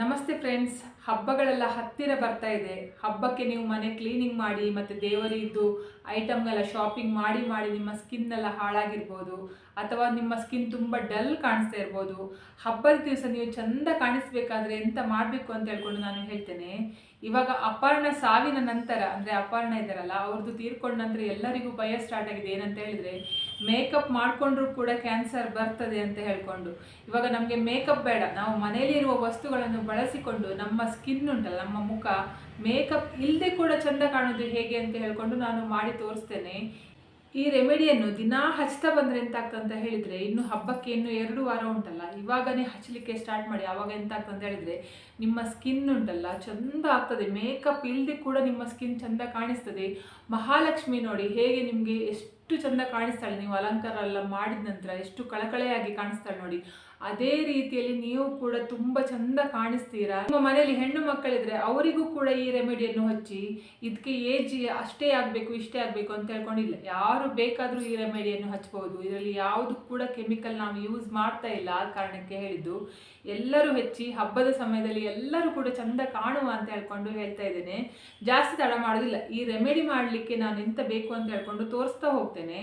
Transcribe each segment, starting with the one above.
ನಮಸ್ತೆ ಫ್ರೆಂಡ್ಸ್, ಹಬ್ಬಗಳೆಲ್ಲ ಹತ್ತಿರ ಬರ್ತಾ ಇದೆ. ಹಬ್ಬಕ್ಕೆ ನೀವು ಮನೆ ಕ್ಲೀನಿಂಗ್ ಮಾಡಿ ಮತ್ತು ದೇವರಿದ್ದು ಐಟಮ್ನೆಲ್ಲ ಶಾಪಿಂಗ್ ಮಾಡಿ ಮಾಡಿ ನಿಮ್ಮ ಸ್ಕಿನ್ ಎಲ್ಲ ಹಾಳಾಗಿರ್ಬೋದು ಅಥವಾ ನಿಮ್ಮ ಸ್ಕಿನ್ ತುಂಬ ಡಲ್ ಕಾಣಿಸ್ತಾ ಇರ್ಬೋದು. ಹಬ್ಬದ ದಿವಸ ನೀವು ಚಂದ ಕಾಣಿಸ್ಬೇಕಾದ್ರೆ ಎಂತ ಮಾಡಬೇಕು ಅಂತ ಹೇಳ್ಕೊಂಡು ನಾನು ಹೇಳ್ತೇನೆ. ಇವಾಗ ಅಪರ್ಣ ಸಾವಿನ ನಂತರ, ಅಂದರೆ ಅಪರ್ಣ ಇದ್ದಾರಲ್ಲ, ಅವ್ರದ್ದು ತೀರ್ಕೊಂಡ ನಂತರ ಎಲ್ಲರಿಗೂ ಭಯ ಸ್ಟಾರ್ಟ್ ಆಗಿದೆ. ಏನಂತ ಹೇಳಿದ್ರೆ ಮೇಕಪ್ ಮಾಡಿಕೊಂಡ್ರೂ ಕೂಡ ಕ್ಯಾನ್ಸರ್ ಬರ್ತದೆ ಅಂತ ಹೇಳಿಕೊಂಡು. ಇವಾಗ ನಮಗೆ ಮೇಕಪ್ ಬೇಡ. ನಾವು ಮನೆಯಲ್ಲಿರುವ ವಸ್ತುಗಳನ್ನು ಬಳಸಿಕೊಂಡು ನಮ್ಮ ಸ್ಕಿನ್ ಉಂಟಲ್ಲ, ನಮ್ಮ ಮುಖ, ಮೇಕಪ್ ಇಲ್ಲದೆ ಕೂಡ ಚಂದ ಕಾಣೋದು ಹೇಗೆ ಅಂತ ಹೇಳಿಕೊಂಡು ನಾನು ಮಾಡಿ ತೋರಿಸ್ತೇನೆ. ಈ ರೆಮಿಡಿಯನ್ನು ದಿನಾ ಹಚ್ತಾ ಬಂದರೆ ಎಂತ ಹೇಳಿದ್ರೆ, ಇನ್ನು ಹಬ್ಬಕ್ಕೆ ಇನ್ನು ಎರಡು ವಾರ ಉಂಟಲ್ಲ. ಇವಾಗನೇ ಹಚ್ಚಲಿಕ್ಕೆ ಸ್ಟಾರ್ಟ್ ಮಾಡಿ. ಆವಾಗ ಎಂತ ಆಗ್ತಂತ ಹೇಳಿದರೆ, ನಿಮ್ಮ ಸ್ಕಿನ್ ಉಂಟಲ್ಲ, ಚಂದ ಆಗ್ತದೆ. ಮೇಕಪ್ ಇಲ್ಲದೆ ಕೂಡ ನಿಮ್ಮ ಸ್ಕಿನ್ ಚಂದ ಕಾಣಿಸ್ತದೆ. ಮಹಾಲಕ್ಷ್ಮಿ ನೋಡಿ, ಹೇಗೆ ನಿಮಗೆ ಎಷ್ಟು ಚಂದ ಕಾಣಿಸ್ತಾಳೆ ನೀವು ಅಲಂಕಾರ ಎಲ್ಲ ಮಾಡಿದ ನಂತರ ಎಷ್ಟು ಕಳಕಳೆಯಾಗಿ ಕಾಣಿಸ್ತಾಳೆ ನೋಡಿ. ಅದೇ ರೀತಿಯಲ್ಲಿ ನೀವು ಕೂಡ ತುಂಬ ಚಂದ ಕಾಣಿಸ್ತೀರಾ? ನಿಮ್ಮ ಮನೆಯಲ್ಲಿ ಹೆಣ್ಣು ಮಕ್ಕಳಿದ್ರೆ ಅವರಿಗೂ ಕೂಡ ಈ ರೆಮಿಡಿಯನ್ನು ಹಚ್ಚಿ ಇದಕ್ಕೆ ಏಜ್ ಅಷ್ಟೇ ಆಗಬೇಕು, ಇಷ್ಟೇ ಆಗಬೇಕು ಅಂತ ಹೇಳ್ಕೊಂಡಿಲ್ಲ. ಯಾರು ಬೇಕಾದರೂ ಈ ರೆಮಿಡಿಯನ್ನು ಹಚ್ಬೋದು. ಇದರಲ್ಲಿ ಯಾವುದು ಕೂಡ ಕೆಮಿಕಲ್ ನಾವು ಯೂಸ್ ಮಾಡ್ತಾ ಇಲ್ಲ ಆ ಕಾರಣಕ್ಕೆ ಹೇಳಿದ್ದು. ಎಲ್ಲರೂ ಹೆಚ್ಚಿ ಹಬ್ಬದ ಸಮಯದಲ್ಲಿ ಎಲ್ಲರೂ ಕೂಡ ಚಂದ ಕಾಣುವ ಅಂತ ಹೇಳ್ಕೊಂಡು ಹೇಳ್ತಾ ಇದ್ದೇನೆ. ಜಾಸ್ತಿ ತಡ ಮಾಡೋದಿಲ್ಲ. ಈ ರೆಮಿಡಿ ಮಾಡಲಿಕ್ಕೆ ನಾನು ಎಂತ ಬೇಕು ಅಂತ ಹೇಳ್ಕೊಂಡು ತೋರಿಸ್ತಾ ಹೋಗ್ತೇನೆ.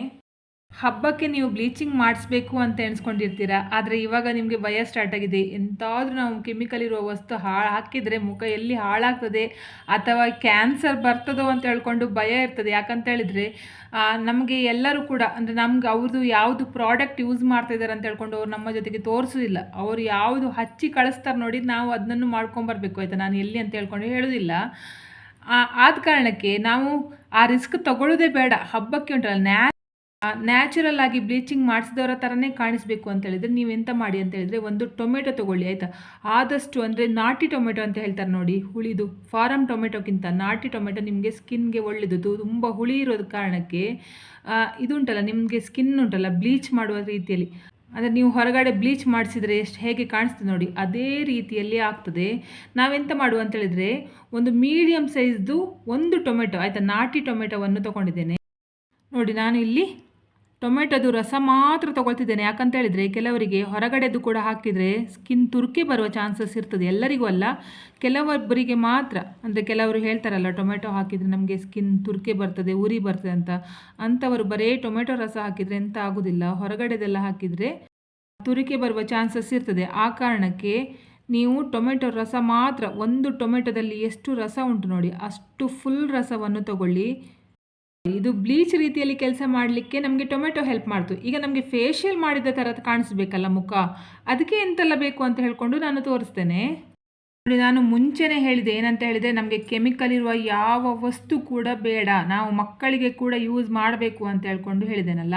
ಹಬ್ಬಕ್ಕೆ ನೀವು ಬ್ಲೀಚಿಂಗ್ ಮಾಡಿಸ್ಬೇಕು ಅಂತ ಎಣ್ಸ್ಕೊಂಡಿರ್ತೀರ? ಆದರೆ ಇವಾಗ ನಿಮಗೆ ಭಯ ಸ್ಟಾರ್ಟ್ ಆಗಿದೆ. ಎಂತಾದರೂ ನಾವು ಕೆಮಿಕಲ್ ಇರುವ ವಸ್ತು ಹಾಳು ಹಾಕಿದರೆ ಮುಖ ಎಲ್ಲಿ ಹಾಳಾಗ್ತದೆ? ಅಥವಾ ಕ್ಯಾನ್ಸರ್ ಬರ್ತದೋ ಅಂತ ಹೇಳ್ಕೊಂಡು ಭಯ ಇರ್ತದೆ. ಯಾಕಂತ ಹೇಳಿದರೆ ನಮಗೆ ಎಲ್ಲರೂ ಕೂಡ, ಅಂದರೆ ನಮ್ಗೆ ಅವ್ರದ್ದು ಯಾವುದು ಪ್ರಾಡಕ್ಟ್ ಯೂಸ್ ಮಾಡ್ತಾ ಇದ್ದಾರೆ ಅಂತ ಹೇಳ್ಕೊಂಡು ಅವ್ರು ನಮ್ಮ ಜೊತೆಗೆ ತೋರಿಸೋದಿಲ್ಲ. ಅವರು ಯಾವುದು ಹಚ್ಚಿ ಕಳಿಸ್ತಾರೆ ನೋಡಿ ನಾವು ಅದನ್ನು ಮಾಡ್ಕೊಂಬರ್ಬೇಕು ಆಯಿತಾ? ನಾನು ಎಲ್ಲಿ ಅಂತ ಹೇಳ್ಕೊಂಡು ಹೇಳೋದಿಲ್ಲ. ಆದ ಕಾರಣಕ್ಕೆ ನಾವು ಆ ರಿಸ್ಕ್ ತಗೊಳ್ಳೋದೇ ಬೇಡ. ಹಬ್ಬಕ್ಕೆ ಉಂಟಲ್ಲ, ನ್ಯಾ ನ್ಯಾಚುರಲ್ ಆಗಿ ಬ್ಲೀಚಿಂಗ್ ಮಾಡಿಸಿದವರ ಥರನೇ ಕಾಣಿಸ್ಬೇಕು ಅಂತ ಹೇಳಿದರೆ ನೀವು ಎಂತ ಮಾಡಿ ಅಂತ ಹೇಳಿದರೆ ಒಂದು ಟೊಮೆಟೊ ತೊಗೊಳ್ಳಿ, ಆಯಿತಾ? ಆದಷ್ಟು ಅಂದರೆ ನಾಟಿ ಟೊಮೆಟೊ ಅಂತ ಹೇಳ್ತಾರೆ ನೋಡಿ, ಹುಳಿದು. ಫಾರಮ್ ಟೊಮೆಟೊಕ್ಕಿಂತ ನಾಟಿ ಟೊಮೆಟೊ ನಿಮಗೆ ಸ್ಕಿನ್ಗೆ ಒಳ್ಳೆಯದು ತುಂಬ ಹುಳಿ ಇರೋದ ಕಾರಣಕ್ಕೆ ಇದು ಉಂಟಲ್ಲ, ನಿಮಗೆ ಸ್ಕಿನ್ ಉಂಟಲ್ಲ ಬ್ಲೀಚ್ ಮಾಡುವ ರೀತಿಯಲ್ಲಿ. ಅಂದರೆ ನೀವು ಹೊರಗಡೆ ಬ್ಲೀಚ್ ಮಾಡಿಸಿದರೆ ಎಷ್ಟು ಹೇಗೆ ಕಾಣಿಸ್ತದೆ ನೋಡಿ, ಅದೇ ರೀತಿಯಲ್ಲಿ ಆಗ್ತದೆ. ನಾವೆಂತ ಮಾಡುವ ಅಂತ ಹೇಳಿದರೆ ಒಂದು ಮೀಡಿಯಮ್ ಸೈಜ್ದು ಒಂದು ಟೊಮೆಟೊ, ಆಯಿತಾ, ನಾಟಿ ಟೊಮೆಟೊವನ್ನು ತೊಗೊಂಡಿದ್ದೇನೆ. ನೋಡಿ, ನಾನು ಇಲ್ಲಿ ಟೊಮೆಟೊದು ರಸ ಮಾತ್ರ ತಗೊಳ್ತಿದ್ದೇನೆ. ಯಾಕಂತ ಹೇಳಿದರೆ ಕೆಲವರಿಗೆ ಹೊರಗಡೆದು ಕೂಡ ಹಾಕಿದರೆ ಸ್ಕಿನ್ ತುರ್ಕೆ ಬರುವ ಚಾನ್ಸಸ್ ಇರ್ತದೆ. ಎಲ್ಲರಿಗೂ ಅಲ್ಲ, ಕೆಲವೊಬ್ಬರಿಗೆ ಮಾತ್ರ. ಅಂದರೆ ಕೆಲವರು ಹೇಳ್ತಾರಲ್ಲ, ಟೊಮೆಟೊ ಹಾಕಿದರೆ ನಮಗೆ ಸ್ಕಿನ್ ತುರ್ಕೆ ಬರ್ತದೆ, ಉರಿ ಬರ್ತದೆ ಅಂತ. ಅಂಥವರು ಬರೀ ಟೊಮೆಟೊ ರಸ ಹಾಕಿದರೆ ಎಂತ ಆಗೋದಿಲ್ಲ. ಹೊರಗಡೆದೆಲ್ಲ ಹಾಕಿದರೆ ತುರಿಕೆ ಬರುವ ಚಾನ್ಸಸ್ ಇರ್ತದೆ. ಆ ಕಾರಣಕ್ಕೆ ನೀವು ಟೊಮೆಟೊ ರಸ ಮಾತ್ರ, ಒಂದು ಟೊಮೆಟೊದಲ್ಲಿ ಎಷ್ಟು ರಸ ಉಂಟು ನೋಡಿ, ಅಷ್ಟು ಫುಲ್ ರಸವನ್ನು ತಗೊಳ್ಳಿ. ಇದು ಬ್ಲೀಚ್ ರೀತಿಯಲ್ಲಿ ಕೆಲಸ ಮಾಡಲಿಕ್ಕೆ ನಮಗೆ ಟೊಮೆಟೊ ಹೆಲ್ಪ್ ಮಾಡ್ತು. ಈಗ ನಮಗೆ ಫೇಶಿಯಲ್ ಮಾಡಿದ ಥರ ಕಾಣಿಸ್ಬೇಕಲ್ಲ ಮುಖ? ಅದಕ್ಕೆ ಎಂತೆಲ್ಲ ಬೇಕು ಅಂತ ಹೇಳಿಕೊಂಡು ನಾನು ತೋರಿಸ್ತೇನೆ. ನೋಡಿ, ನಾನು ಮುಂಚೆನೇ ಹೇಳಿದೆ, ಏನಂತ ಹೇಳಿದರೆ ನಮಗೆ ಕೆಮಿಕಲ್ ಇರುವ ಯಾವ ವಸ್ತು ಕೂಡ ಬೇಡ. ನಾವು ಮಕ್ಕಳಿಗೆ ಕೂಡ ಯೂಸ್ ಮಾಡಬೇಕು ಅಂತ ಹೇಳ್ಕೊಂಡು ಹೇಳಿದೆನಲ್ಲ.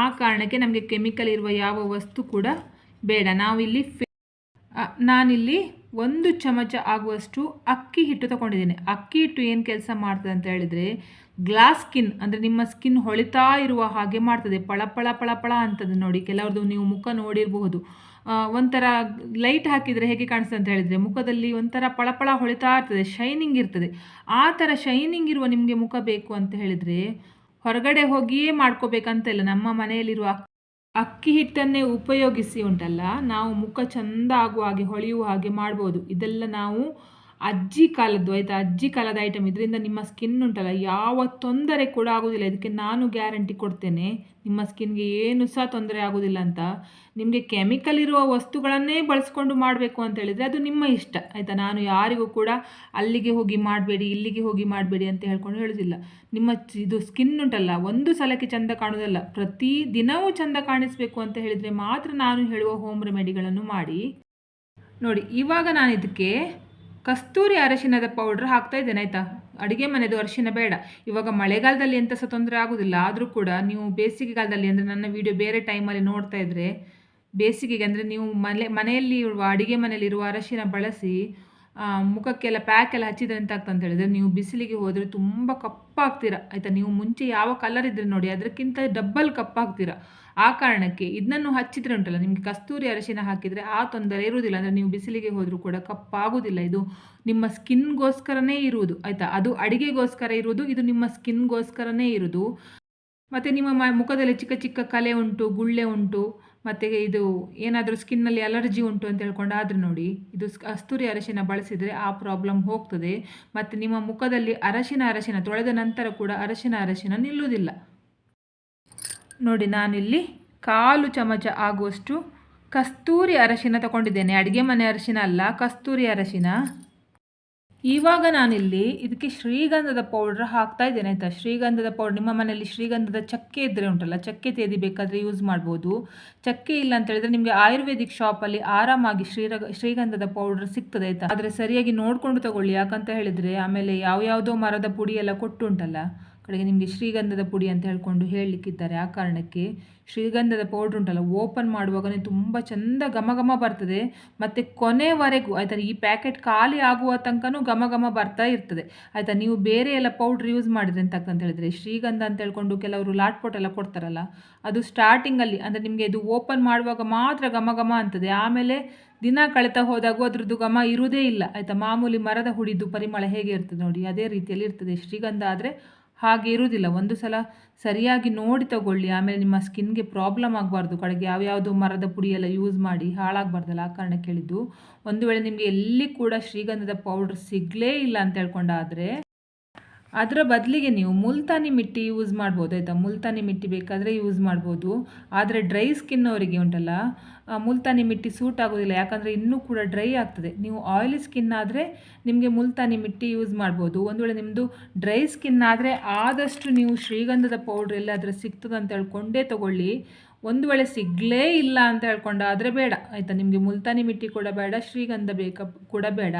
ಆ ಕಾರಣಕ್ಕೆ ನಮಗೆ ಕೆಮಿಕಲ್ ಇರುವ ಯಾವ ವಸ್ತು ಕೂಡ ಬೇಡ. ನಾವಿಲ್ಲಿ ನಾನಿಲ್ಲಿ ಒಂದು ಚಮಚ ಆಗುವಷ್ಟು ಅಕ್ಕಿ ಹಿಟ್ಟು ತಗೊಂಡಿದ್ದೇನೆ. ಅಕ್ಕಿ ಹಿಟ್ಟು ಏನು ಕೆಲಸ ಮಾಡ್ತದೆ ಅಂತ ಹೇಳಿದರೆ ಗ್ಲಾಸ್ ಸ್ಕಿನ್ ಅಂದರೆ ನಿಮ್ಮ ಸ್ಕಿನ್ ಹೊಳಿತಾ ಇರುವ ಹಾಗೆ ಮಾಡ್ತದೆ. ಪಳಪಳ ಪಳಪಳ ಅಂತದ್ದು ನೋಡಿ. ಕೆಲವ್ರದ್ದು ನೀವು ಮುಖ ನೋಡಿರಬಹುದು. ಒಂಥರ ಲೈಟ್ ಹಾಕಿದರೆ ಹೇಗೆ ಕಾಣಿಸ್ತದೆ ಅಂತ ಹೇಳಿದರೆ, ಮುಖದಲ್ಲಿ ಒಂಥರ ಪಳಪಳ ಹೊಳಿತಾ ಇರ್ತದೆ ಶೈನಿಂಗ್ ಇರ್ತದೆ. ಆ ಥರ ಶೈನಿಂಗ್ ಇರುವ ನಿಮಗೆ ಮುಖ ಬೇಕು ಅಂತ ಹೇಳಿದರೆ, ಹೊರಗಡೆ ಹೋಗಿಯೇ ಮಾಡ್ಕೋಬೇಕಂತ ಇಲ್ಲ. ನಮ್ಮ ಮನೆಯಲ್ಲಿರುವ ಅಕ್ಕಿ ಹಿಟ್ಟನ್ನೇ ಉಪಯೋಗಿಸಿ ಉಂಟಲ್ಲ ನಾವು ಮುಖ ಚಂದ ಆಗುವ ಹಾಗೆ ಹೊಳೆಯುವ ಹಾಗೆ ಮಾಡ್ಬೋದು. ಇದೆಲ್ಲ ನಾವು ಅಜ್ಜಿ ಕಾಲದ್ದು ಆಯಿತಾ? ಅಜ್ಜಿ ಕಾಲದ ಐಟಮ್ ಇದರಿಂದ ನಿಮ್ಮ ಸ್ಕಿನ್ ಉಂಟಲ್ಲ? ಯಾವ ತೊಂದರೆ ಕೂಡ ಆಗೋದಿಲ್ಲ. ಇದಕ್ಕೆ ನಾನು ಗ್ಯಾರಂಟಿ ಕೊಡ್ತೇನೆ. ನಿಮ್ಮ ಸ್ಕಿನ್ಗೆ ಏನು ಸಹ ತೊಂದರೆ ಆಗೋದಿಲ್ಲ ಅಂತ. ನಿಮಗೆ ಕೆಮಿಕಲ್ ಇರುವ ವಸ್ತುಗಳನ್ನೇ ಬಳಸ್ಕೊಂಡು ಮಾಡಬೇಕು ಅಂತ ಹೇಳಿದರೆ ಅದು ನಿಮ್ಮ ಇಷ್ಟ. ಆಯಿತಾ? ನಾನು ಯಾರಿಗೂ ಕೂಡ ಅಲ್ಲಿಗೆ ಹೋಗಿ ಮಾಡಬೇಡಿ, ಇಲ್ಲಿಗೆ ಹೋಗಿ ಮಾಡಬೇಡಿ ಅಂತ ಹೇಳ್ಕೊಂಡು ಹೇಳೋದಿಲ್ಲ. ನಿಮ್ಮ ಇದು ಸ್ಕಿನ್ ಉಂಟಲ್ಲ. ಒಂದು ಸಲಕ್ಕೆ ಚಂದ ಕಾಣೋದಲ್ಲ. ಪ್ರತಿ ದಿನವೂ ಚಂದ ಕಾಣಿಸ್ಬೇಕು ಅಂತ ಹೇಳಿದರೆ ಮಾತ್ರ ನಾನು ಹೇಳುವ ಹೋಮ್ ರೆಮಿಡಿಗಳನ್ನು ಮಾಡಿ. ನೋಡಿ, ಇವಾಗ ನಾನು ಇದಕ್ಕೆ ಕಸ್ತೂರಿ ಅರಶಿನದ ಪೌಡ್ರ್ ಹಾಕ್ತಾ ಇದ್ದೇನೆ, ಆಯಿತಾ? ಅಡುಗೆ ಮನೆದು ಅರಿಶಿನ ಬೇಡ. ಇವಾಗ ಮಳೆಗಾಲದಲ್ಲಿ ಎಂಥ ಸಹ ತೊಂದರೆ ಆಗೋದಿಲ್ಲ. ಆದರೂ ಕೂಡ ನೀವು ಬೇಸಿಗೆಗಾಲದಲ್ಲಿ ಅಂದರೆ ನನ್ನ ವಿಡಿಯೋ ಬೇರೆ ಟೈಮಲ್ಲಿ ನೋಡ್ತಾ ಇದ್ದರೆ ಬೇಸಿಗೆಗೆ ಅಂದರೆ ನೀವು ಮನೆ ಮನೆಯಲ್ಲಿ ಇರುವ ಅಡುಗೆ ಮನೆಯಲ್ಲಿರುವ ಅರಶಿನ ಬಳಸಿ ಮುಖಕ್ಕೆಲ್ಲ ಪ್ಯಾಕ್ ಎಲ್ಲ ಹಚ್ಚಿದ್ರೆ ಎಂತ ಅಂತ ಹೇಳಿದ್ರೆ ನೀವು ಬಿಸಿಲಿಗೆ ಹೋದರೆ ತುಂಬ ಕಪ್ಪಾಗ್ತೀರ. ಆಯಿತಾ? ನೀವು ಮುಂಚೆ ಯಾವ ಕಲರ್ ಇದ್ರೆ ನೋಡಿ ಅದಕ್ಕಿಂತ ಡಬ್ಬಲ್ ಕಪ್ಪಾಗ್ತೀರ. ಆ ಕಾರಣಕ್ಕೆ ಇದನ್ನು ಹಚ್ಚಿದ್ರೆ ಉಂಟಲ್ಲ, ನಿಮಗೆ ಕಸ್ತೂರಿ ಅರಶಿನ ಹಾಕಿದರೆ ಆ ತೊಂದರೆ ಇರುವುದಿಲ್ಲ. ಅಂದರೆ ನೀವು ಬಿಸಿಲಿಗೆ ಹೋದರೂ ಕೂಡ ಕಪ್ಪಾಗೋದಿಲ್ಲ ಇದು ನಿಮ್ಮ ಸ್ಕಿನ್ಗೋಸ್ಕರನೇ ಇರುವುದು, ಆಯಿತಾ? ಅದು ಅಡಿಗೆಗೋಸ್ಕರ ಇರುವುದು, ಇದು ನಿಮ್ಮ ಸ್ಕಿನ್ಗೋಸ್ಕರನೇ ಇರುವುದು. ಮತ್ತು ನಿಮ್ಮ ಮುಖದಲ್ಲಿ ಚಿಕ್ಕ ಚಿಕ್ಕ ಕಲೆ ಉಂಟು, ಗುಳ್ಳೆ ಉಂಟು. ಮತ್ತು ಇದು ಏನಾದರೂ ಸ್ಕಿನ್ನಲ್ಲಿ ಅಲರ್ಜಿ ಉಂಟು ಅಂತ ಹೇಳ್ಕೊಂಡು ಆದರೆ ನೋಡಿ, ಇದು ಕಸ್ತೂರಿ ಅರಶಿನ ಬಳಸಿದರೆ ಆ ಪ್ರಾಬ್ಲಮ್ ಹೋಗ್ತದೆ. ಮತ್ತು ನಿಮ್ಮ ಮುಖದಲ್ಲಿ ಅರಶಿನ ಅರಶಿನ ತೊಳೆದ ನಂತರ ಕೂಡ ಅರಶಿನ ಅರಶಿನ ನಿಲ್ಲುವುದಿಲ್ಲ. ನೋಡಿ, ನಾನಿಲ್ಲಿ ಕಾಲು ಚಮಚ ಆಗುವಷ್ಟು ಕಸ್ತೂರಿ ಅರಶಿನ ತಗೊಂಡಿದ್ದೇನೆ. ಅಡುಗೆ ಮನೆ ಅರಶಿನ ಅಲ್ಲ, ಕಸ್ತೂರಿ ಅರಶಿನ. ಇವಾಗ ನಾನಿಲ್ಲಿ ಇದಕ್ಕೆ ಶ್ರೀಗಂಧದ ಪೌಡ್ರ್ ಹಾಕ್ತಾ ಇದ್ದೇನೆ ಆಯಿತಾ? ಶ್ರೀಗಂಧದ ಪೌಡ್ರ್ ನಿಮ್ಮ ಮನೆಯಲ್ಲಿ ಶ್ರೀಗಂಧದ ಚಕ್ಕೆ ಇದ್ದರೆ ಉಂಟಲ್ಲ, ಚಕ್ಕೆ ತೇದಿ ಬೇಕಾದರೆ ಯೂಸ್ ಮಾಡ್ಬೋದು. ಚಕ್ಕೆ ಇಲ್ಲ ಅಂತ ಹೇಳಿದ್ರೆ ನಿಮಗೆ ಆಯುರ್ವೇದಿಕ್ ಶಾಪಲ್ಲಿ ಆರಾಮಾಗಿ ಶ್ರೀರ ಶ್ರೀಗಂಧದ ಪೌಡ್ರ್ ಸಿಗ್ತದೆ ಆಯಿತಾ? ಆದರೆ ಸರಿಯಾಗಿ ನೋಡಿಕೊಂಡು ತಗೊಳ್ಳಿ, ಯಾಕಂತ ಹೇಳಿದರೆ ಆಮೇಲೆ ಯಾವ್ಯಾವುದೋ ಮರದ ಪುಡಿ ಎಲ್ಲ ಕೊಟ್ಟುಂಟಲ್ಲ ಕಡೆಗೆ ನಿಮಗೆ ಶ್ರೀಗಂಧದ ಪುಡಿ ಅಂತ ಹೇಳ್ಕೊಂಡು ಹೇಳಲಿಕ್ಕಿದ್ದಾರೆ. ಆ ಕಾರಣಕ್ಕೆ ಶ್ರೀಗಂಧದ ಪೌಡ್ರ್ ಉಂಟಲ್ಲ ಓಪನ್ ಮಾಡುವಾಗನೇ ತುಂಬ ಚಂದ ಘಮ ಘಮ ಬರ್ತದೆ. ಮತ್ತು ಕೊನೆವರೆಗೂ ಆಯಿತಾ, ಈ ಪ್ಯಾಕೆಟ್ ಖಾಲಿ ಆಗುವ ತನಕನೂ ಘಮ ಘಮ ಬರ್ತಾ ಇರ್ತದೆ. ಆಯಿತಾ, ನೀವು ಬೇರೆ ಎಲ್ಲ ಪೌಡ್ರ್ ಯೂಸ್ ಮಾಡಿದ್ರೆ ಅಂತ ಹೇಳಿದ್ರೆ, ಶ್ರೀಗಂಧ ಅಂತ ಹೇಳ್ಕೊಂಡು ಕೆಲವರು ಲಾಟ್ ಪೋಟ್ ಎಲ್ಲ ಕೊಡ್ತಾರಲ್ಲ, ಅದು ಸ್ಟಾರ್ಟಿಂಗಲ್ಲಿ ಅಂದರೆ ನಿಮಗೆ ಇದು ಓಪನ್ ಮಾಡುವಾಗ ಮಾತ್ರ ಘಮ ಘಮ ಅಂತದೆ. ಆಮೇಲೆ ದಿನ ಕಳೆತಾ ಹೋದಾಗೂ ಅದರದ್ದು ಘಮ ಇರುವುದೇ ಇಲ್ಲ. ಆಯಿತಾ, ಮಾಮೂಲಿ ಮರದ ಹುಡಿದು ಪರಿಮಳ ಹೇಗೆ ಇರ್ತದೆ ನೋಡಿ, ಅದೇ ರೀತಿಯಲ್ಲಿ ಇರ್ತದೆ. ಶ್ರೀಗಂಧ ಆದರೆ ಹಾಗೆ ಇರುವುದಿಲ್ಲ. ಒಂದು ಸಲ ಸರಿಯಾಗಿ ನೋಡಿ ತಗೊಳ್ಳಿ. ಆಮೇಲೆ ನಿಮ್ಮ ಸ್ಕಿನ್ಗೆ ಪ್ರಾಬ್ಲಮ್ ಆಗಬಾರ್ದು. ಕಡೆಗೆ ಯಾವ್ಯಾವುದೋ ಮರದ ಪುಡಿ ಎಲ್ಲ ಯೂಸ್ ಮಾಡಿ ಹಾಳಾಗಬಾರ್ದಲ್ಲ ಆ ಕಾರಣ ಕೇಳಿದ್ದು ಒಂದು ವೇಳೆ ನಿಮಗೆ ಎಲ್ಲಿ ಕೂಡ ಶ್ರೀಗಂಧದ ಪೌಡ್ರ್ ಸಿಗಲೇ ಇಲ್ಲ ಅಂತ ಹೇಳ್ಕೊಂಡಾದರೆ ಅದರ ಬದಲಿಗೆ ನೀವು ಮುಲ್ತಾನಿ ಮಿಟ್ಟಿ ಯೂಸ್ ಮಾಡ್ಬೋದು, ಆಯಿತಾ? ಮುಲ್ತಾನಿ ಮಿಟ್ಟಿ ಬೇಕಾದರೆ ಯೂಸ್ ಮಾಡ್ಬೋದು. ಆದರೆ ಡ್ರೈ ಸ್ಕಿನ್ ಅವರಿಗೆ ಉಂಟಲ್ಲ ಮುಲ್ತಾನಿ ಮಿಟ್ಟಿ ಸೂಟ್ ಆಗೋದಿಲ್ಲ. ಯಾಕಂದರೆ ಇನ್ನೂ ಕೂಡ ಡ್ರೈ ಆಗ್ತದೆ. ನೀವು ಆಯಿಲಿ ಸ್ಕಿನ್ ಆದರೆ ನಿಮಗೆ ಮುಲ್ತಾನಿ ಮಿಟ್ಟಿ ಯೂಸ್ ಮಾಡ್ಬೋದು. ಒಂದು ವೇಳೆ ನಿಮ್ಮದು ಡ್ರೈ ಸ್ಕಿನ್ ಆದರೆ ಆದಷ್ಟು ನೀವು ಶ್ರೀಗಂಧದ ಪೌಡ್ರ್ ಎಲ್ಲಾದರೂ ಅಂತ ಹೇಳ್ಕೊಂಡೇ ತಗೊಳ್ಳಿ. ಒಂದು ವೇಳೆ ಸಿಗಲೇ ಇಲ್ಲ ಅಂತ ಹೇಳ್ಕೊಂಡಾದರೆ ಬೇಡ. ಆಯಿತಾ? ನಿಮಗೆ ಮುಲ್ತಾನಿ ಮಿಟ್ಟಿ ಕೂಡ ಬೇಡ, ಶ್ರೀಗಂಧ ಬೇಕ ಕೂಡ ಬೇಡ.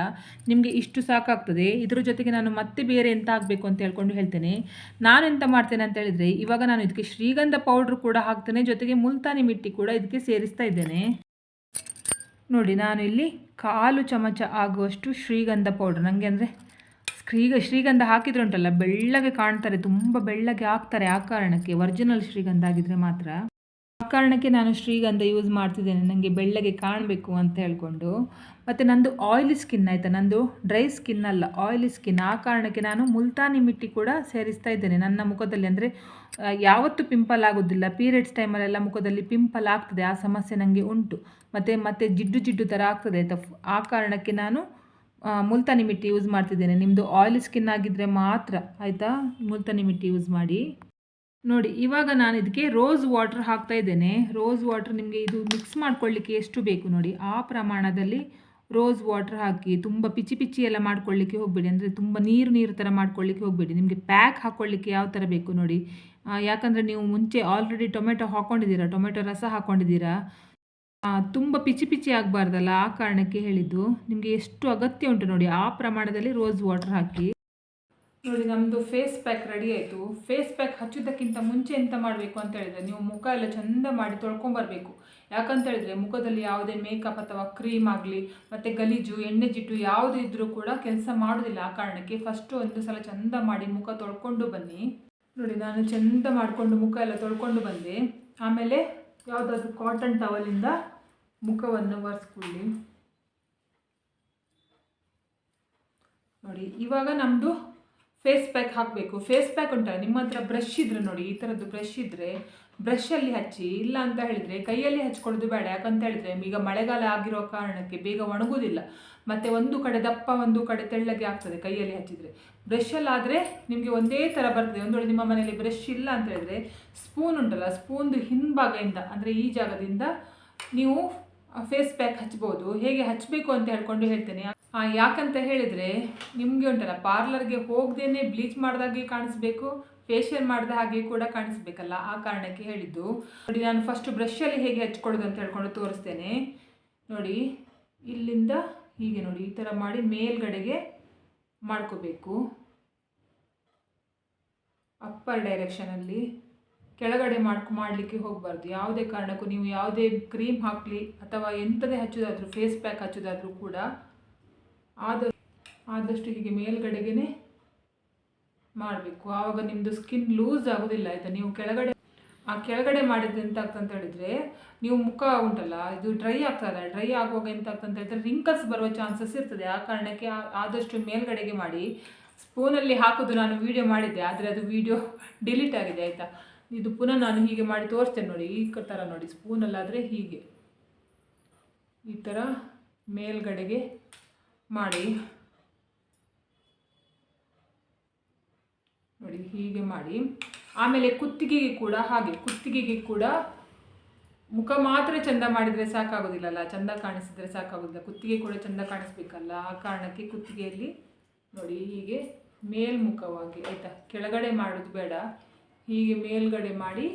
ನಿಮಗೆ ಇಷ್ಟು ಸಾಕಾಗ್ತದೆ. ಇದ್ರ ಜೊತೆಗೆ ನಾನು ಮತ್ತೆ ಬೇರೆ ಎಂತ ಆಗಬೇಕು ಅಂತ ಹೇಳ್ಕೊಂಡು ಹೇಳ್ತೇನೆ. ನಾನು ಎಂತ ಮಾಡ್ತೇನೆ ಅಂತ ಹೇಳಿದರೆ, ಇವಾಗ ನಾನು ಇದಕ್ಕೆ ಶ್ರೀಗಂಧ ಪೌಡ್ರ್ ಕೂಡ ಹಾಕ್ತೇನೆ, ಜೊತೆಗೆ ಮುಲ್ತಾನಿ ಮಿಟ್ಟಿ ಕೂಡ ಇದಕ್ಕೆ ಸೇರಿಸ್ತಾ ಇದ್ದೇನೆ. ನೋಡಿ, ನಾನು ಇಲ್ಲಿ ಕಾಲು ಚಮಚ ಆಗುವಷ್ಟು ಶ್ರೀಗಂಧ ಪೌಡ್ರ್. ನನಗೆ ಅಂದರೆ ಶ್ರೀಗ ಶ್ರೀಗಂಧ ಹಾಕಿದ್ರೆ ಉಂಟಲ್ಲ ಬೆಳ್ಳಗೆ ಕಾಣ್ತಾರೆ, ತುಂಬ ಬೆಳ್ಳಗೆ ಹಾಕ್ತಾರೆ ಆ ಕಾರಣಕ್ಕೆ, ಒರಿಜಿನಲ್ ಶ್ರೀಗಂಧ ಆಗಿದ್ರೆ ಮಾತ್ರ. ಕಾರಣಕ್ಕೆ ನಾನು ಶ್ರೀಗಂಧ ಯೂಸ್ ಮಾಡ್ತಿದ್ದೇನೆ. ನನಗೆ ಬೆಳ್ಳಗೆ ಕಾಣಬೇಕು ಅಂತ ಹೇಳಿಕೊಂಡು. ಮತ್ತು ನಂದು ಆಯಿಲಿ ಸ್ಕಿನ್ ಆಯಿತಾ? ನಂದು ಡ್ರೈ ಸ್ಕಿನ್ ಅಲ್ಲ ಆಯಿಲಿ ಸ್ಕಿನ್ ಆ ಕಾರಣಕ್ಕೆ ನಾನು ಮುಲ್ತಾನಿ ಮಿಟ್ಟಿ ಕೂಡ ಸೇರಿಸ್ತಾ ಇದ್ದೇನೆ. ನನ್ನ ಮುಖದಲ್ಲಿ ಅಂದರೆ ಯಾವತ್ತೂ ಪಿಂಪಲ್ ಆಗೋದಿಲ್ಲ. ಪೀರಿಯಡ್ಸ್ ಟೈಮಲ್ಲೆಲ್ಲ ಮುಖದಲ್ಲಿ ಪಿಂಪಲ್ ಆಗ್ತದೆ. ಆ ಸಮಸ್ಯೆ ನನಗೆ ಉಂಟು. ಮತ್ತು, ಮತ್ತೆ ಜಿಡ್ಡು ಜಿಡ್ಡು ಥರ ಆಗ್ತದೆ ಆಯಿತಾ? ಆ ಕಾರಣಕ್ಕೆ ನಾನು ಮುಲ್ತಾನಿ ಮಿಟ್ಟಿ ಯೂಸ್ ಮಾಡ್ತಿದ್ದೇನೆ. ನಿಮ್ಮದು ಆಯಿಲಿ ಸ್ಕಿನ್ ಆಗಿದ್ದರೆ ಮಾತ್ರ ಆಯಿತಾ? ಮುಲ್ತಾನಿ ಮಿಟ್ಟಿ ಯೂಸ್ ಮಾಡಿ. ನೋಡಿ, ಇವಾಗ ನಾನು ಇದಕ್ಕೆ ರೋಸ್ ವಾಟರ್ ಹಾಕ್ತಾ ಇದ್ದೇನೆ. ರೋಸ್ ವಾಟರ್ ನಿಮಗೆ ಇದು ಮಿಕ್ಸ್ ಮಾಡ್ಕೊಳ್ಳಿಕ್ಕೆ ಎಷ್ಟು ಬೇಕು ನೋಡಿ. ಆ ಪ್ರಮಾಣದಲ್ಲಿ ರೋಸ್ ವಾಟರ್ ಹಾಕಿ ತುಂಬ ಪಿಚಿ ಪಿಚಿ ಎಲ್ಲ ಮಾಡ್ಕೊಳ್ಳಿಕ್ಕೆ ಹೋಗಬೇಡಿ. ಅಂದರೆ ತುಂಬ ನೀರು ನೀರು ಥರ ಮಾಡ್ಕೊಳ್ಳಿಕ್ಕೆ ಹೋಗಬೇಡಿ. ನಿಮಗೆ ಪ್ಯಾಕ್ ಹಾಕ್ಕೊಳ್ಳಿಕ್ಕೆ ಯಾವ ಥರ ಬೇಕು ನೋಡಿ. ಯಾಕಂದರೆ ನೀವು ಮುಂಚೆ ಆಲ್ರೆಡಿ ಟೊಮೆಟೊ ಹಾಕ್ಕೊಂಡಿದ್ದೀರಾ ಟೊಮೆಟೊ ರಸ ಹಾಕ್ಕೊಂಡಿದ್ದೀರಾ. ತುಂಬ ಪಿಚಿ ಪಿಚಿ ಆಗಬಾರ್ದಲ್ಲ ಆ ಕಾರಣಕ್ಕೆ ಹೇಳಿದ್ದು. ನಿಮಗೆ ಎಷ್ಟು ಅಗತ್ಯ ಉಂಟು ನೋಡಿ, ಆ ಪ್ರಮಾಣದಲ್ಲಿ ರೋಸ್ ವಾಟರ್ ಹಾಕಿ. ನೋಡಿ ನಮ್ಮದು ಫೇಸ್ ಪ್ಯಾಕ್ ರೆಡಿ ಆಯಿತು. ಫೇಸ್ ಪ್ಯಾಕ್ ಹಚ್ಚೋದಕ್ಕಿಂತ ಮುಂಚೆ ಎಂತ ಮಾಡಬೇಕು ಅಂತ ಹೇಳಿದ್ರೆ, ನೀವು ಮುಖ ಎಲ್ಲ ಚಂದ ಮಾಡಿ ತೊಳ್ಕೊಂಬರ್ಬೇಕು ಯಾಕಂತ ಹೇಳಿದ್ರೆ ಮುಖದಲ್ಲಿ ಯಾವುದೇ ಮೇಕಪ್ ಅಥವಾ ಕ್ರೀಮ್ ಆಗಲಿ, ಮತ್ತು ಗಲೀಜು, ಎಣ್ಣೆ ಜಿಟ್ಟು ಯಾವುದು ಇದ್ದರೂ ಕೂಡ ಕೆಲಸ ಮಾಡೋದಿಲ್ಲ ಆ ಕಾರಣಕ್ಕೆ ಫಸ್ಟು ಒಂದು ಸಲ ಚಂದ ಮಾಡಿ ಮುಖ ತೊಳ್ಕೊಂಡು ಬನ್ನಿ. ನೋಡಿ, ನಾನು ಚಂದ ಮಾಡಿಕೊಂಡು ಮುಖ ಎಲ್ಲ ತೊಳ್ಕೊಂಡು ಬಂದೆ. ಆಮೇಲೆ ಯಾವುದಾದ್ರೂ ಕಾಟನ್ ಟವಲಿಂದ ಮುಖವನ್ನು ಒರೆಸ್ಕೊಳ್ಳಿ. ನೋಡಿ, ಇವಾಗ ನಮ್ಮದು ಫೇಸ್ ಪ್ಯಾಕ್ ಹಾಕಬೇಕು. ಫೇಸ್ ಪ್ಯಾಕ್ ಉಂಟಲ್ಲ, ನಿಮ್ಮ ಹತ್ರ ಬ್ರಷ್ ಇದ್ರೆ ನೋಡಿ, ಈ ಥರದ್ದು ಬ್ರಷ್ ಇದ್ದರೆ ಬ್ರಷಲ್ಲಿ ಹಚ್ಚಿ, ಇಲ್ಲ ಅಂತ ಹೇಳಿದರೆ ಕೈಯಲ್ಲಿ ಹಚ್ಕೊಳ್ಳೋದು ಬೇಡ. ಯಾಕಂತ ಹೇಳಿದ್ರೆ ಈಗ ಮಳೆಗಾಲ ಆಗಿರೋ ಕಾರಣಕ್ಕೆ ಬೇಗ ಒಣಗೋದಿಲ್ಲ ಮತ್ತು ಒಂದು ಕಡೆ ದಪ್ಪ, ಒಂದು ಕಡೆ ತೆಳ್ಳಗೆ ಆಗ್ತದೆ ಕೈಯಲ್ಲಿ ಹಚ್ಚಿದರೆ. ಬ್ರಷಲ್ಲಾದರೆ ನಿಮಗೆ ಒಂದೇ ಥರ ಬರ್ತದೆ. ಒಂದು ವೇಳೆ ನಿಮ್ಮ ಮನೆಯಲ್ಲಿ ಬ್ರಷ್ ಇಲ್ಲ ಅಂತ ಹೇಳಿದರೆ ಸ್ಪೂನ್ ಉಂಟಲ್ಲ ಸ್ಪೂನ್ದು ಹಿಂಭಾಗದಿಂದ, ಅಂದರೆ ಈ ಜಾಗದಿಂದ ನೀವು ಫೇಸ್ ಪ್ಯಾಕ್ ಹಚ್ಬೋದು. ಹೇಗೆ ಹಚ್ಚಬೇಕು ಅಂತ ಹೇಳ್ಕೊಂಡು ಹೇಳ್ತೇನೆ. ಯಾಕಂತ ಹೇಳಿದರೆ ನಿಮಗೆ ಉಂಟಲ್ಲ ಪಾರ್ಲರ್ಗೆ ಹೋಗದೇನೆ ಬ್ಲೀಚ್ ಮಾಡಿದಾಗೆ ಕಾಣಿಸ್ಬೇಕು ಫೇಶಿಯಲ್ ಮಾಡಿದ ಹಾಗೆ ಕೂಡ ಕಾಣಿಸ್ಬೇಕಲ್ಲ, ಆ ಕಾರಣಕ್ಕೆ ಹೇಳಿದ್ದು. ನೋಡಿ, ನಾನು ಫಸ್ಟ್ ಬ್ರಷಲ್ಲಿ ಹೇಗೆ ಹಚ್ಕೊಳ್ಳೋದು ಅಂತ ಹೇಳ್ಕೊಂಡು ತೋರಿಸ್ತೇನೆ. ನೋಡಿ, ಇಲ್ಲಿಂದ ಹೀಗೆ ನೋಡಿ, ಈ ಥರ ಮಾಡಿ ಮೇಲ್ಗಡೆಗೆ ಮಾಡ್ಕೋಬೇಕು. ಅಪ್ಪರ್ ಡೈರೆಕ್ಷನಲ್ಲಿ ಕೆಳಗಡೆ ಮಾಡ್ಕೊ, ಮಾಡಲಿಕ್ಕೆ ಹೋಗಬಾರ್ದು. ಯಾವುದೇ ಕಾರಣಕ್ಕೂ ನೀವು ಯಾವುದೇ ಕ್ರೀಮ್ ಹಾಕಲಿ ಅಥವಾ ಎಂಥದೇ ಹಚ್ಚೋದಾದರೂ ಫೇಸ್ ಪ್ಯಾಕ್ ಹಚ್ಚೋದಾದರೂ ಕೂಡ ಆದ, ಆದಷ್ಟು ಹೀಗೆ ಮೇಲ್ಗಡೆಗೆ ಮಾಡಬೇಕು. ಆವಾಗ ನಿಮ್ಮದು ಸ್ಕಿನ್ ಲೂಸ್ ಆಗೋದಿಲ್ಲ, ಆಯಿತಾ? ನೀವು ಕೆಳಗಡೆ, ಆ ಕೆಳಗಡೆ ಮಾಡಿದ್ರೆ ಎಂತ ಆಗ್ತದೆ ಅಂತ ಹೇಳಿದರೆ, ನೀವು ಮುಖ ಉಂಟಲ್ಲ, ಇದು ಡ್ರೈ ಆಗ್ತದಲ್ಲ ಡ್ರೈ ಆಗುವಾಗ ಎಂತ ಆಗ್ತದೆ ಅಂತ ಹೇಳಿದ್ರೆ ರಿಂಕಲ್ಸ್ ಬರುವ ಚಾನ್ಸಸ್ ಇರ್ತದೆ. ಆ ಕಾರಣಕ್ಕೆ ಆದಷ್ಟು ಮೇಲ್ಗಡೆಗೆ ಮಾಡಿ. ಸ್ಪೂನಲ್ಲಿ ಹಾಕೋದು ನಾನು ವೀಡಿಯೋ ಮಾಡಿದ್ದೆ, ಆದರೆ ಅದು ವಿಡಿಯೋ ಡಿಲೀಟ್ ಆಗಿದೆ, ಆಯಿತಾ? ಇದು ಪುನಃ ನಾನು ಹೀಗೆ ಮಾಡಿ ತೋರಿಸ್ತೇನೆ ನೋಡಿ, ಈ ಥರ ನೋಡಿ. ಸ್ಪೂನಲ್ಲಾದರೆ ಹೀಗೆ. ಈ ಥರ ಮೇಲ್ಗಡೆಗೆ ಮಾಡಿ. ನೋಡಿ, ಹೀಗೆ ಮಾಡಿ. ಆಮೇಲೆ ಕುತ್ತಿಗೆಗೆ ಕೂಡ ಹಾಗೆ, ಕುತ್ತಿಗೆಗೆ ಕೂಡ ಮುಖ ಮಾತ್ರ ಚಂದ ಮಾಡಿದರೆ ಸಾಕಾಗೋದಿಲ್ಲಲ್ಲ, ಚಂದ ಕಾಣಿಸಿದರೆ ಸಾಕಾಗೋದಿಲ್ಲ. ಕುತ್ತಿಗೆ ಕೂಡ ಚಂದ ಕಾಣಿಸ್ಬೇಕಲ್ಲ, ಆ ಕಾರಣಕ್ಕೆ ಕುತ್ತಿಗೆಯಲ್ಲಿ ನೋಡಿ, ಹೀಗೆ ಮೇಲ್ಮುಖವಾಗಿ, ಆಯಿತಾ? ಕೆಳಗಡೆ ಮಾಡೋದು ಬೇಡ. ಹೀಗೆ ಮೇಲ್ಗಡೆ ಮಾಡಿ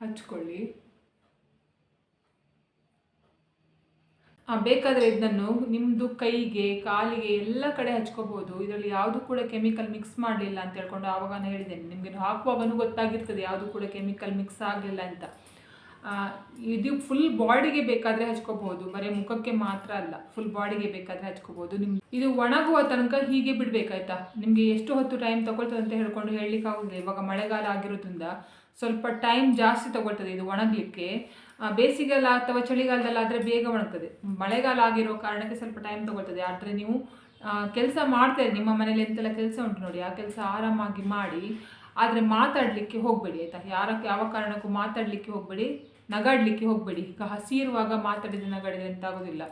ಹಚ್ಕೊಳ್ಳಿ ಆ, ಬೇಕಾದರೆ ಇದನ್ನು ನಿಮ್ಮದು ಕೈಗೆ, ಕಾಲಿಗೆ ಎಲ್ಲ ಕಡೆ ಹಚ್ಕೋಬೋದು. ಇದರಲ್ಲಿ ಯಾವುದು ಕೂಡ ಕೆಮಿಕಲ್ ಮಿಕ್ಸ್ ಮಾಡಲಿಲ್ಲ ಅಂತ ಹೇಳ್ಕೊಂಡು ಆವಾಗ ನಾನು ಹೇಳಿದ್ದೇನೆ. ನಿಮಗೆ ಹಾಕುವಾಗನೂ ಗೊತ್ತಾಗಿರ್ತದೆ ಯಾವುದು ಕೂಡ ಕೆಮಿಕಲ್ ಮಿಕ್ಸ್ ಆಗಲಿಲ್ಲ ಅಂತ. ಇದು ಫುಲ್ ಬಾಡಿಗೆ ಬೇಕಾದರೆ ಹಚ್ಕೋಬಹುದು ಬರೀ ಮುಖಕ್ಕೆ ಮಾತ್ರ ಅಲ್ಲ ಫುಲ್ ಬಾಡಿಗೆ ಬೇಕಾದರೆ ಹಚ್ಕೋಬಹುದು ನಿಮ್, ಇದು ಒಣಗುವ ತನಕ ಹೀಗೆ ಬಿಡಬೇಕಾಯ್ತಾ? ನಿಮಗೆ ಎಷ್ಟು ಹೊತ್ತು ಟೈಮ್ ತಗೊಳ್ತದೆ ಅಂತ ಹೇಳ್ಕೊಂಡು ಹೇಳಲಿಕ್ಕೆ ಆಗೋದಿಲ್ಲ ಇವಾಗ ಮಳೆಗಾಲ ಆಗಿರೋದ್ರಿಂದ ಸ್ವಲ್ಪ ಟೈಮ್ ಜಾಸ್ತಿ ತಗೊಳ್ತದೆ ಇದು ಒಣಗಲಿಕ್ಕೆ. ಬೇಸಿಗೆಲ್ಲ ಅಥವಾ ಚಳಿಗಾಲದಲ್ಲಾದರೆ ಬೇಗ ಒಣಗ್ತದೆ. ಮಳೆಗಾಲ ಆಗಿರೋ ಕಾರಣಕ್ಕೆ ಸ್ವಲ್ಪ ಟೈಮ್ ತಗೊಳ್ತದೆ. ಆದರೆ ನೀವು ಕೆಲಸ ಮಾಡ್ತಾರೆ ನಿಮ್ಮ ಮನೇಲಿ ಎಂತೆಲ್ಲ ಕೆಲಸ ಉಂಟು ನೋಡಿ ಆ ಕೆಲಸ ಆರಾಮಾಗಿ ಮಾಡಿ ಆದರೆ ಮಾತಾಡಲಿಕ್ಕೆ ಹೋಗಬೇಡಿ ಆಯಿತಾ? ಯಾರ ಯಾವ ಕಾರಣಕ್ಕೂ ಮಾತಾಡಲಿಕ್ಕೆ ಹೋಗಬೇಡಿ. ನಗಾಡಲಿಕ್ಕೆ ಹೋಗಬೇಡಿ. ಈಗ ಹಸಿರುವಾಗ ಮಾತಾಡಿದ್ರೆ ನಗಾಡಿದ್ರೆ ಎಂತ ಆಗೋದಿಲ್ಲ.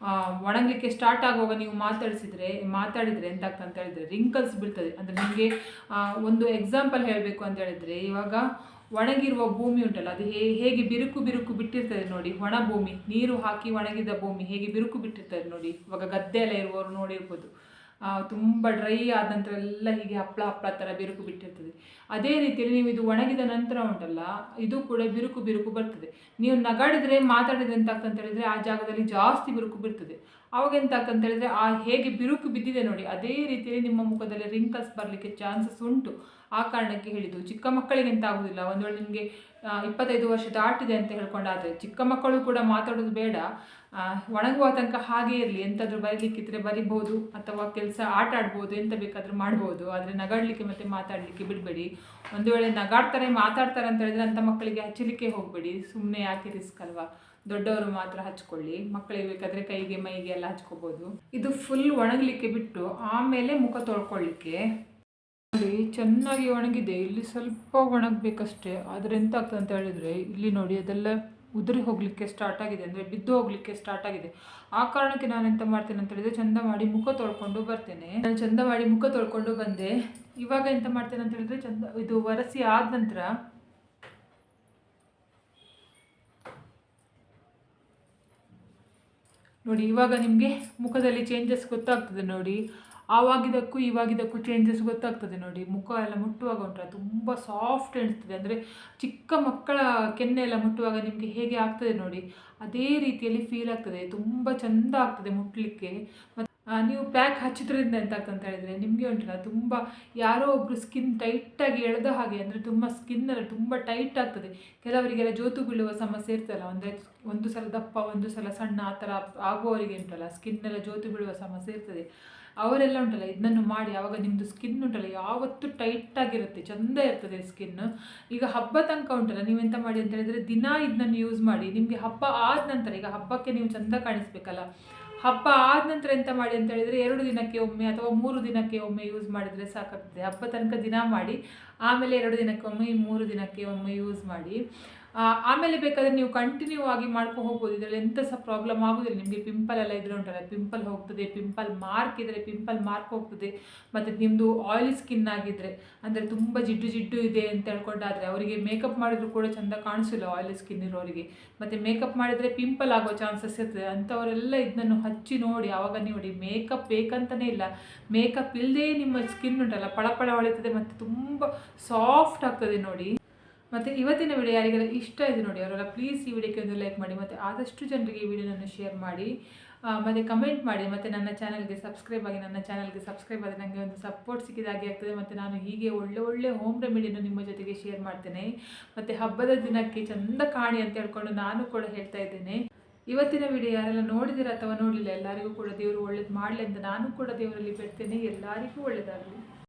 ಆ, ಒಣಗಲಿಕ್ಕೆ ಸ್ಟಾರ್ಟ್ ಆಗುವಾಗ ನೀವು ಮಾತಾಡಿಸಿದ್ರೆ ಮಾತಾಡಿದರೆ ಎಂತಾಗ್ತಂತ ಹೇಳಿದರೆ ರಿಂಕಲ್ಸ್ ಬೀಳ್ತದೆ. ಅಂದರೆ ನಿಮಗೆ ಒಂದು ಎಕ್ಸಾಂಪಲ್ ಹೇಳಬೇಕು ಅಂತ ಹೇಳಿದರೆ ಇವಾಗ ಒಣಗಿರುವ ಭೂಮಿ ಉಂಟಲ್ಲ ಅದು ಹೇ ಹೇಗೆ ಬಿರುಕು ಬಿರುಕು ಬಿಟ್ಟಿರ್ತದೆ ನೋಡಿ ಒಣ ಭೂಮಿ ನೀರು ಹಾಕಿ ಒಣಗಿದ ಭೂಮಿ ಹೇಗೆ ಬಿರುಕು ಬಿಟ್ಟಿರ್ತದೆ ನೋಡಿ ಇವಾಗ ಗದ್ದೆ ಎಲ್ಲ ಇರುವವರು ನೋಡಿರ್ಬೋದು. ಆ, ತುಂಬ ಡ್ರೈ ಆದ ನಂತರ ಎಲ್ಲ ಹೀಗೆ ಹಪ್ಪಳ ಹಪ್ಪಳ ಥರ ಬಿರುಕು ಬಿಟ್ಟಿರ್ತದೆ. ಅದೇ ರೀತಿಯಲ್ಲಿ ನೀವು ಇದು ಒಣಗಿದ ನಂತರ ಉಂಟಲ್ಲ ಇದು ಕೂಡ ಬಿರುಕು ಬಿರುಕು ಬರ್ತದೆ. ನೀವು ನಗಾಡಿದ್ರೆ ಮಾತಾಡಿದ್ರೆ ಅಂತ ಹೇಳಿದ್ರೆ ಆ ಜಾಗದಲ್ಲಿ ಜಾಸ್ತಿ ಬಿರುಕು ಆಗ್ತದೆ ಅಂತ ಹೇಳಿದ್ರೆ, ಆ ಹೇಗೆ ಬಿರುಕು ಬಿದ್ದಿದೆ ನೋಡಿ, ಅದೇ ರೀತಿಯಲ್ಲಿ ನಿಮ್ಮ ಮುಖದಲ್ಲಿ ರಿಂಕಲ್ಸ್ ಬರಲಿಕ್ಕೆ ಚಾನ್ಸಸ್ ಉಂಟು. ಆ ಕಾರಣಕ್ಕೆ ಹೇಳಿದ್ದು. ಚಿಕ್ಕ ಮಕ್ಕಳಿಗೆ ಎಂತ ಆಗುದಿಲ್ಲ. ಒಂದು ವೇಳೆ ನಿಮಗೆ ಇಪ್ಪತ್ತೈದು ವರ್ಷ ದಾಟಿದೆ ಅಂತ ಹೇಳ್ಕೊಂಡಾದ್ರೆ, ಚಿಕ್ಕ ಮಕ್ಕಳು ಕೂಡ ಮಾತಾಡೋದು ಬೇಡ. ಒಣಗುವ ತನಕ ಹಾಗೇ ಇರಲಿ. ಎಂತಾದರೂ ಬರೀಲಿಕ್ಕಿದ್ರೆ ಬರಿಬೋದು ಅಥವಾ ಕೆಲಸ ಆಟ ಆಡ್ಬೋದು ಎಂತ ಬೇಕಾದರೂ ಮಾಡ್ಬೋದು ಆದರೆ ನಗಾಡಲಿಕ್ಕೆ ಮತ್ತು ಮಾತಾಡಲಿಕ್ಕೆ ಬಿಡಬೇಡಿ. ಒಂದು ವೇಳೆ ನಗಾಡ್ತಾರೆ, ಮಾತಾಡ್ತಾರೆ ಅಂತ ಹೇಳಿದ್ರೆ ಅಂಥ ಮಕ್ಕಳಿಗೆ ಹಚ್ಚಲಿಕ್ಕೆ ಹೋಗಬೇಡಿ. ಸುಮ್ಮನೆ ಯಾಕೆ ರಿಸ್ಕ್ ಅಲ್ವಾ? ದೊಡ್ಡವರು ಮಾತ್ರ ಹಚ್ಕೊಳ್ಳಿ. ಮಕ್ಕಳಿಗೆ ಬೇಕಾದರೆ ಕೈಗೆ, ಮೈಗೆ ಎಲ್ಲ ಹಚ್ಕೋಬೋದು. ಇದು ಫುಲ್ ಒಣಗಲಿಕ್ಕೆ ಬಿಟ್ಟು ಆಮೇಲೆ ಮುಖ ತೊಳ್ಕೊಳ್ಳಿಕ್ಕೆ ನೋಡಿ, ಚೆನ್ನಾಗಿ ಒಣಗಿದೆ. ಇಲ್ಲಿ ಸ್ವಲ್ಪ ಒಣಗಬೇಕಷ್ಟೇ. ಆದರೆ ಎಂತ ಆಗ್ತದೆ ಅಂತ ಹೇಳಿದರೆ, ಇಲ್ಲಿ ನೋಡಿ ಅದೆಲ್ಲ ಉದುರಿ ಹೋಗಲಿಕ್ಕೆ ಸ್ಟಾರ್ಟ್ ಆಗಿದೆ. ಅಂದರೆ ಬಿದ್ದು ಹೋಗಲಿಕ್ಕೆ ಸ್ಟಾರ್ಟ್ ಆಗಿದೆ. ಆ ಕಾರಣಕ್ಕೆ ನಾನು ಎಂತ ಮಾಡ್ತೇನೆ ಅಂತ ಹೇಳಿದ್ರೆ, ಚಂದ ಮಾಡಿ ಮುಖ ತೊಳ್ಕೊಂಡು ಬರ್ತೇನೆ. ನಾನು ಚಂದ ಮಾಡಿ ಮುಖ ತೊಳ್ಕೊಂಡು ಬಂದೆ. ಇವಾಗ ಎಂತ ಮಾಡ್ತೇನೆ ಅಂತ ಹೇಳಿದ್ರೆ, ಚಂದ ಇದು ಒರೆಸಿ ಆದ ನಂತರ ನೋಡಿ, ಇವಾಗ ನಿಮಗೆ ಮುಖದಲ್ಲಿ ಚೇಂಜಸ್ ಗೊತ್ತಾಗ್ತದೆ ನೋಡಿ. ಆವಾಗಿದ್ದಕ್ಕೂ ಇವಾಗಿದ್ದಕ್ಕೂ ಚೇಂಜಸ್ ಗೊತ್ತಾಗ್ತದೆ ನೋಡಿ. ಮುಖ ಎಲ್ಲ ಮುಟ್ಟುವಾಗ ಉಂಟು ತುಂಬ ಸಾಫ್ಟ್ ಎಣಿಸ್ತದೆ ಅಂದರೆ ಚಿಕ್ಕ ಮಕ್ಕಳ ಕೆನ್ನೆ ಎಲ್ಲ ಮುಟ್ಟುವಾಗ ನಿಮಗೆ ಹೇಗೆ ಆಗ್ತದೆ ನೋಡಿ. ಅದೇ ರೀತಿಯಲ್ಲಿ ಫೀಲ್ ಆಗ್ತದೆ. ತುಂಬ ಚಂದ ಆಗ್ತದೆ ಮುಟ್ಟಲಿಕ್ಕೆ ಮತ್ತು ನೀವು ಪ್ಯಾಕ್ ಹಚ್ಚಿದ್ರಿಂದ ಎಂತ ಆಗ್ತದೆ ಅಂತ ಹೇಳಿದರೆ ನಿಮಗೆ ಉಂಟಲ್ಲ, ತುಂಬ ಯಾರೋ ಒಬ್ಬರು ಸ್ಕಿನ್ ಟೈಟಾಗಿ ಎಳೆದ ಹಾಗೆ, ಅಂದರೆ ತುಂಬ ಸ್ಕಿನ್ನೆಲ್ಲ ತುಂಬ ಟೈಟ್ ಆಗ್ತದೆ. ಕೆಲವರಿಗೆಲ್ಲ ಜೋತು ಬೀಳುವ ಸಮಸ್ಯೆ ಇರ್ತಲ್ಲ ಅಂದರೆ ಒಂದು ಸಲ ದಪ್ಪ, ಒಂದು ಸಲ ಸಣ್ಣ, ಆ ಥರ ಆಗುವವರಿಗೆ ಉಂಟಲ್ಲ ಸ್ಕಿನ್ನೆಲ್ಲ ಜೋತು ಬೀಳುವ ಸಮಸ್ಯೆ ಇರ್ತದೆ. ಅವರೆಲ್ಲ ಉಂಟಲ್ಲ, ಇದನ್ನು ಮಾಡಿ ಆವಾಗ ನಿಮ್ಮದು ಸ್ಕಿನ್ ಉಂಟಲ್ಲ, ಯಾವತ್ತೂ ಟೈಟ್ ಆಗಿರುತ್ತೆ, ಚಂದ ಇರ್ತದೆ ಸ್ಕಿನ್ ಈಗ ಹಬ್ಬ ತನಕ ಉಂಟಲ್ಲ ನೀವೆಂತ ಮಾಡಿ ಅಂತ ಹೇಳಿದ್ರೆ ದಿನ ಇದನ್ನು ಯೂಸ್ ಮಾಡಿ, ನಿಮಗೆ ಹಬ್ಬ ಆದ ನಂತರ, ಈಗ ಹಬ್ಬಕ್ಕೆ ನೀವು ಚಂದ ಕಾಣಿಸ್ಬೇಕಲ್ಲ ಹಬ್ಬ ಆದ ನಂತರ ಎಂತ ಮಾಡಿ ಅಂತ ಹೇಳಿದ್ರೆ ಎರಡು ದಿನಕ್ಕೆ ಒಮ್ಮೆ ಅಥವಾ ಮೂರು ದಿನಕ್ಕೆ ಒಮ್ಮೆ ಯೂಸ್ ಮಾಡಿದರೆ ಸಾಕಾಗ್ತದೆ. ಹಬ್ಬ ತನಕ ದಿನ ಮಾಡಿ, ಆಮೇಲೆ ಎರಡು ದಿನಕ್ಕೆ ಒಮ್ಮೆ, ಮೂರು ದಿನಕ್ಕೆ ಒಮ್ಮೆ ಯೂಸ್ ಮಾಡಿ. ಆಮೇಲೆ ಬೇಕಾದರೆ ನೀವು ಕಂಟಿನ್ಯೂ ಆಗಿ ಮಾಡ್ಕೊ ಹೋಗ್ಬೋದು. ಇದರಲ್ಲಿ ಎಂಥ ಸಹ ಪ್ರಾಬ್ಲಮ್ ಆಗೋದಿಲ್ಲ. ನಿಮಗೆ ಪಿಂಪಲ್ ಎಲ್ಲ ಇದ್ರೆ ಉಂಟಲ್ಲ ಪಿಂಪಲ್ ಹೋಗ್ತದೆ ಪಿಂಪಲ್ ಮಾರ್ಕ್ ಇದ್ದರೆ ಪಿಂಪಲ್ ಮಾರ್ಕ್ ಹೋಗ್ತದೆ. ಮತ್ತು ನಿಮ್ಮದು ಆಯಿಲಿ ಸ್ಕಿನ್ ಆಗಿದ್ದರೆ ಅಂದರೆ ತುಂಬ ಜಿಡ್ಡು ಜಿಡ್ಡು ಇದೆ ಅಂತ ಹೇಳ್ಕೊಂಡಾದರೆ ಅವರಿಗೆ ಮೇಕಪ್ ಮಾಡಿದ್ರು ಕೂಡ ಚಂದ ಕಾಣಿಸಿಲ್ಲ ಆಯಿಲಿ ಸ್ಕಿನ್ ಇರೋರಿಗೆ. ಮತ್ತು ಮೇಕಪ್ ಮಾಡಿದರೆ ಪಿಂಪಲ್ ಆಗೋ ಚಾನ್ಸಸ್ ಇರ್ತದೆ. ಅಂಥವರೆಲ್ಲ ಇದನ್ನು ಹಚ್ಚಿ ನೋಡಿ ಆವಾಗ ನೋಡಿ ಮೇಕಪ್ ಬೇಕಂತಲೇ ಇಲ್ಲ. ಮೇಕಪ್ ಇಲ್ಲದೆ ನಿಮ್ಮ ಸ್ಕಿನ್ ಉಂಟಲ್ಲ, ಪಳಪಳ ಹೊಳಿತದೆ ಮತ್ತು ತುಂಬ ಸಾಫ್ಟ್ ಆಗ್ತದೆ ನೋಡಿ. ಮತ್ತು ಇವತ್ತಿನ ವಿಡಿಯೋ ಯಾರಿಗೆಲ್ಲ ಇಷ್ಟ ಇದೆ ನೋಡಿ ಅವರೆಲ್ಲ ಪ್ಲೀಸ್ ಈ ವಿಡಿಯೋಕ್ಕೆ ಒಂದು ಲೈಕ್ ಮಾಡಿ ಮತ್ತು ಆದಷ್ಟು ಜನರಿಗೆ ಈ ವಿಡಿಯೋನನ್ನು ಶೇರ್ ಮಾಡಿ. ಮತ್ತು ಕಮೆಂಟ್ ಮಾಡಿ. ಮತ್ತು ನನ್ನ ಚಾನಲ್ಗೆ ಸಬ್ಸ್ಕ್ರೈಬ್ ಆಗಿ ನನ್ನ ಚಾನಲ್ಗೆ ಸಬ್ಸ್ಕ್ರೈಬ್ ಆದರೆ ನನಗೆ ಒಂದು ಸಪೋರ್ಟ್ ಸಿಕ್ಕಿದಾಗೆ ಆಗ್ತದೆ. ಮತ್ತು ನಾನು ಹೀಗೆ ಒಳ್ಳೆ ಒಳ್ಳೆ ಹೋಮ್ ರೆಮಿಡಿಯನ್ನು ನಿಮ್ಮ ಜೊತೆಗೆ ಶೇರ್ ಮಾಡ್ತೇನೆ. ಮತ್ತು ಹಬ್ಬದ ದಿನಕ್ಕೆ ಚಂದ ಕಾಣಿ ಅಂತ ಹೇಳ್ಕೊಂಡು ನಾನು ಕೂಡ ಹೇಳ್ತಾ ಇದ್ದೇನೆ. ಇವತ್ತಿನ ವಿಡಿಯೋ ಯಾರೆಲ್ಲ ನೋಡಿದಿರ ಅಥವಾ ನೋಡಲಿಲ್ಲ, ಎಲ್ಲರಿಗೂ ಕೂಡ ದೇವರು ಒಳ್ಳೇದು ಮಾಡಲಿ ಅಂತ ನಾನು ಕೂಡ ದೇವರಲ್ಲಿ ಬಿಡ್ತೇನೆ. ಎಲ್ಲರಿಗೂ ಒಳ್ಳೆಯದಾಗಲಿ